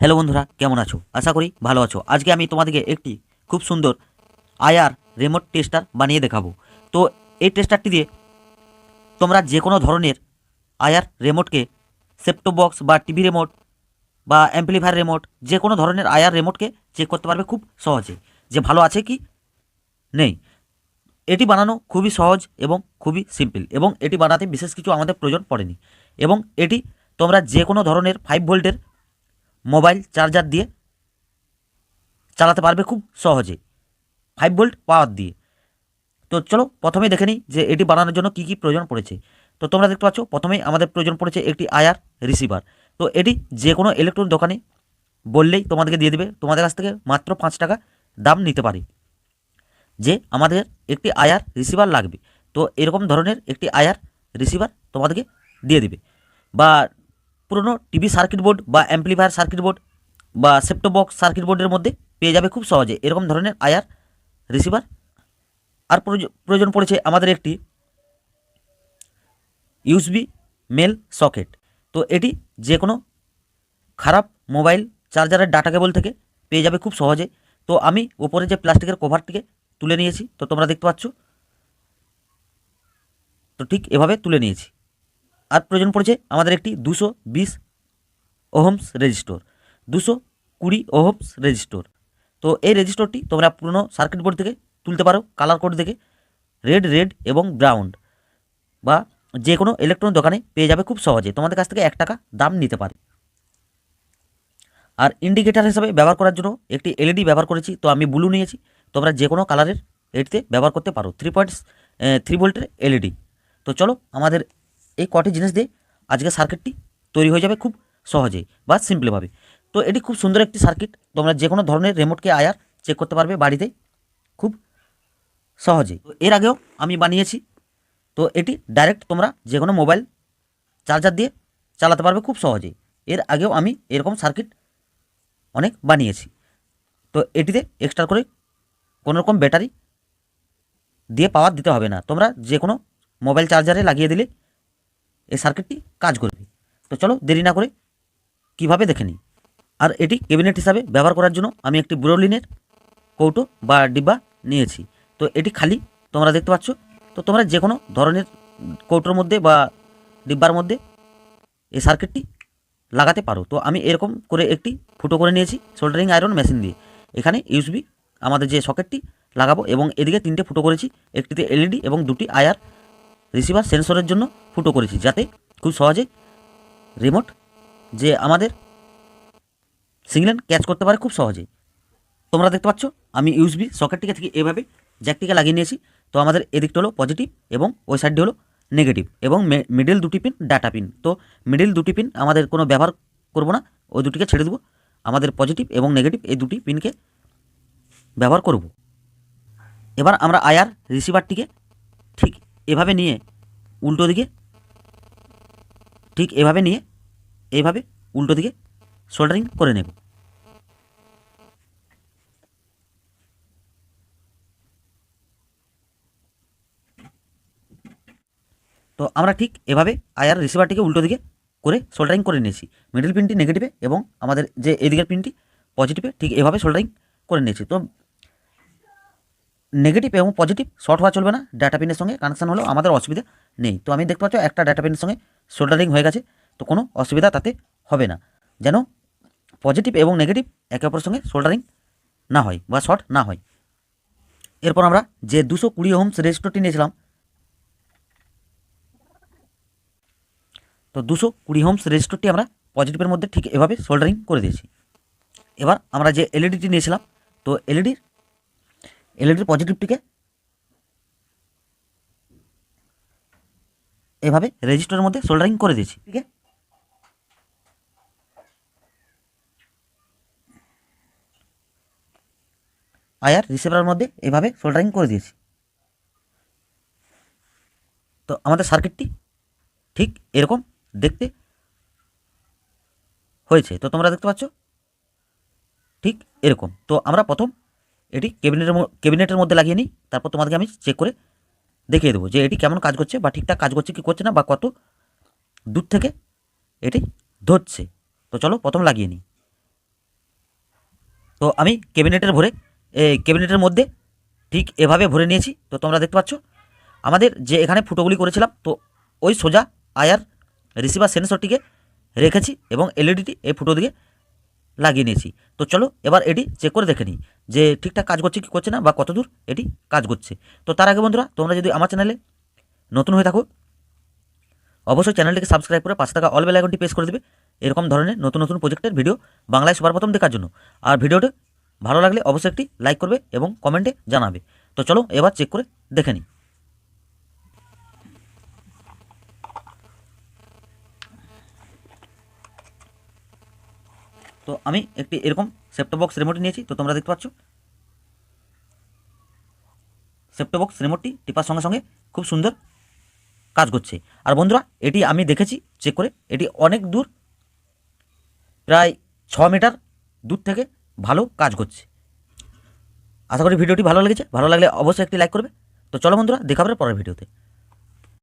Hello বন্ধুরা, কেমন আছো? আশা করি ভালো আছো। আজকে আমি তোমাদেরকে একটি খুব সুন্দর আয়ার রিমোট টেস্টার বানিয়ে দেখাবো। তো এই টেস্টারটি দিয়ে তোমরা যে কোনো ধরনের আয়ার রিমোটকে সেপ্টো বক্স বা টিভি রিমোট বা অ্যাম্পলিফায়ার রিমোট যে কোনো ধরনের আয়ার রিমোটকে চেক করতে পারবে খুব সহজে। যে ভালো আছে কি নেই। এটি বানানো খুবই সহজ এবং খুবই সিম্পল এবং এটি বানাতে বিশেষ কিছু আমাদের প্রয়োজন পড়েনি। এবং এটি তোমরা যে কোনো ধরনের ফাইভ ভোল্টের মোবাইল চার্জার দিয়ে চালাতে পারবে খুব সহজে। ফাইভ ভোল্ট পাওয়ার দিয়ে। তো চলো প্রথমেই দেখে নিই যে এটি বানানোর জন্য কী কী প্রয়োজন পড়েছে। তো তোমরা দেখতে পাচ্ছ, প্রথমেই আমাদের প্রয়োজন পড়েছে একটি আয়ার রিসিভার তো এটি যে কোনো ইলেকট্রনিক দোকানে বললেই তোমাদেরকে দিয়ে দেবে। তোমাদের কাছ থেকে মাত্র পাঁচ টাকা দাম নিতে পারে যে আমাদের একটি আয়ার রিসিভার লাগবে। তো এরকম ধরনের একটি আয়ার রিসিভার তোমাদেরকে দিয়ে দিবে। বা পুরনো টিভি সার্কিট বোর্ড বা অ্যাম্পলিফায়ার সার্কিট বোর্ড বা সেপ্টো বক্স সার্কিট বোর্ডের মধ্যে পেয়ে যাবে খুব সহজে। এরকম ধরনের আয়ার রিসিভার। আর প্রয়োজ- প্রয়োজন পড়েছে আমাদের একটি ইউসবি মেল সকেট। তো এটি যে কোনো খারাপ মোবাইল চার্জারের ডাটা কেবল থেকে পেয়ে যাবে খুব সহজে। তো আমি ওপরে যে প্লাস্টিকের কভারটিকে তুলে নিয়েছি, তো তোমরা দেখতে পাচ্ছ, তো ঠিক এভাবে তুলে নিয়েছি। আর প্রয়োজন পড়েছে আমাদের একটি দুশো বিশ ওহমস রেজিস্টর, দুশো কুড়ি ওহমস রেজিস্টর। তো এই রেজিস্টরটি তোমরা পুরনো সার্কিট বোর্ড থেকে তুলতে পারো, কালার কোড দেখে, রেড রেড এবং ব্রাউন বা যে কোনো ইলেকট্রনিক দোকানে পেয়ে যাবে খুব সহজে। তোমাদের কাছ থেকে এক টাকা দাম নিতে পারে। আর ইন্ডিকেটার হিসাবে ব্যবহার করার জন্য একটি এলইডি ব্যবহার করেছি, তো আমি ব্লু নিয়েছি। তোমরা যে কোনো কালারের এটিতে ব্যবহার করতে পারো থ্রি পয়েন্ট থ্রি ভোল্টের এলইডি। তো চলো আমাদের এই কটি জিনিস দিয়ে আজকে সার্কিটটি তৈরি হয়ে যাবে খুব সহজে বা সিম্পলভাবে তো এটি খুব সুন্দর একটি সার্কিট তোমরা যে কোনো ধরনের রিমোটকে আয়ার চেক করতে পারবে বাড়িতে খুব সহজে তো এর আগেও আমি বানিয়েছি, তো এটি ডাইরেক্ট তোমরা যে কোনো মোবাইল চার্জার দিয়ে চালাতে পারবে খুব সহজে এর আগেও আমি এরকম সার্কিট অনেক বানিয়েছি, তো এটিতে এক্সট্রা করে কোনো রকম ব্যাটারি দিয়ে পাওয়ার দিতে হবে না। তোমরা যে কোনো মোবাইল চার্জারে লাগিয়ে দিলে এই সার্কিটটি কাজ করবে। তো চলো দেরি না করে কীভাবে দেখে নিই। আর এটি ক্যাবিনেট হিসাবে ব্যবহার করার জন্য আমি একটি ব্রোলিনের কৌটো বা ডিব্বা নিয়েছি। তো এটি খালি তোমরা দেখতে পাচ্ছ। তো তোমরা যে কোনো ধরনের কৌটোর মধ্যে বা ডিব্বার মধ্যে এই সার্কিটটি লাগাতে পারো। তো আমি এরকম করে একটি ফুটো করে নিয়েছি সোল্ডারিং আয়রন মেশিন দিয়ে। এখানে ইউসবি আমাদের যে সকেটটি লাগাবো এবং এদিকে তিনটে ফুটো করেছি। একটিতে এলইডি এবং দুটি আয়ার রিসিভার সেন্সরের জন্য ফুটো করেছি যাতে খুব সহজে রিমোট যে আমাদের সিগন্যাল ক্যাচ করতে পারে খুব সহজেই তোমরা দেখতে পাচ্ছ, আমি ইউসবি সকেটটিকে থেকে এভাবে জ্যাকটিকে লাগিয়ে নিয়েছি। তো আমাদের এদিকটা হলো পজিটিভ এবং ওই সাইডটি হলো নেগেটিভ এবং মিডিল দুটি পিন ডাটা পিন তো মিডিল দুটি পিন আমাদের কোনো ব্যবহার করব না, ওই দুটিকে ছেড়ে দেবো। আমাদের পজিটিভ এবং নেগেটিভ এই দুটি পিনকে ব্যবহার করব। এবার আমরা আয়ার রিসিভারটিকে ঠিক এভাবে নিয়ে, উল্টো দিকে, ঠিক এভাবে নিয়ে এইভাবে উল্টো দিকে সোল্ডারিং করে নেব। তো আমরা ঠিক এভাবে আয়ার রিসিভারটিকে উল্টো দিকে করে সোল্ডারিং করে নিয়েছি। মিডল পিনটি নেগেটিভে এবং আমাদের যে এদিকের পিনটি পজিটিভে ঠিক এভাবে সোল্ডারিং করে নিয়েছি। তো নেগেটিভ এবং পজিটিভ শর্ট হওয়া চলবে না ডাটা পিনের সঙ্গে কানেকশান হলেও আমাদের অসুবিধা নেই। তো আমি দেখতে পাচ্ছ একটা ডাটা পিনের সঙ্গে সোল্ডারিং হয়ে গেছে, তো কোনো অসুবিধা তাতে হবে না। যেন পজিটিভ এবং নেগেটিভ একে অপরের সঙ্গে সোল্ডারিং না হয় বা শর্ট না হয়। এরপর আমরা যে দুশো কুড়ি হোমস রেজিস্টরটি নিয়েছিলাম, তো দুশো কুড়ি হোমস রেজিস্টরটি আমরা পজিটিভের মধ্যে ঠিক এভাবে সোল্ডারিং করে দিয়েছি। এবার আমরা যে এলইডিটি নিয়েছিলাম, তো এলইডির এলইডির পজিটিভটিকে এভাবে রেজিস্টারের মধ্যে সোল্ডারিং করে দিয়েছি ঠিক আছে আয়ার রিসিভারের মধ্যে এভাবে সোল্ডারিং করে দিয়েছি। তো আমাদের সার্কিটটি ঠিক এরকম দেখতে হয়েছে। তো তোমরা দেখতে পাচ্ছ? ঠিক এরকম। তো আমরা প্রথম এটি ক্যাবিনেটের ক্যাবিনেটের মধ্যে লাগিয়ে নিই, তারপর তোমাদেরকে আমি চেক করে দেখিয়ে দেবো যে এটি কেমন কাজ করছে বা ঠিকঠাক কাজ করছে, কি করছে না বা কত দূর থেকে এটি ধরছে। তো চলো প্রথম লাগিয়ে নিই। তো আমি ক্যাবিনেটের ভরে ক্যাবিনেটের মধ্যে ঠিক এভাবে ভরে নিয়েছি, তো তোমরা দেখতে পাচ্ছ, আমাদের যে এখানে ফুটোগুলি করেছিলাম, তো ওই সোজা আয়ার রিসিভার সেন্সরটিকে রেখেছি এবং এলইডিটি এই ফুটো দিকে লাগিয়ে নিয়েছি। তো চলো, এবার এটি চেক করে দেখে নিই যে ঠিকঠাক কাজ করছে কি করছে না বা কতদূর এটি কাজ করছে। তো তার আগে বন্ধুরা, তোমরা যদি আমার চ্যানেলে নতুন হয়ে থাকো, অবশ্যই চ্যানেলটিকে সাবস্ক্রাইব করে পাঁচ টাকা অল বেল আইকনটি প্রেস করে দেবে। এরকম ধরনের নতুন নতুন প্রজেক্টের ভিডিও বাংলায় সবার প্রথম দেখার জন্য। আর ভিডিওটি ভালো লাগলে অবশ্যই একটি লাইক করবে এবং কমেন্টে জানাবে। তো চলো, এবার চেক করে দেখে নিই। তো আমি একটি এরকম সেপ্টো বক্স রিমোট নিয়েছি, তো তোমরা দেখতে পাচ্ছ। সেপ্টো বক্স রিমোটটি টিপার সঙ্গে সঙ্গে খুব সুন্দর কাজ করছে। আর বন্ধুরা, এটি আমি দেখেছি চেক করে, এটি অনেক দূর, প্রায় ছ মিটার দূর থেকে ভালো কাজ করছে। আশা করি ভিডিওটি ভালো লেগেছে, ভালো লাগলে অবশ্যই একটি লাইক করবে। তো চলো বন্ধুরা দেখাবে পরের ভিডিওতে।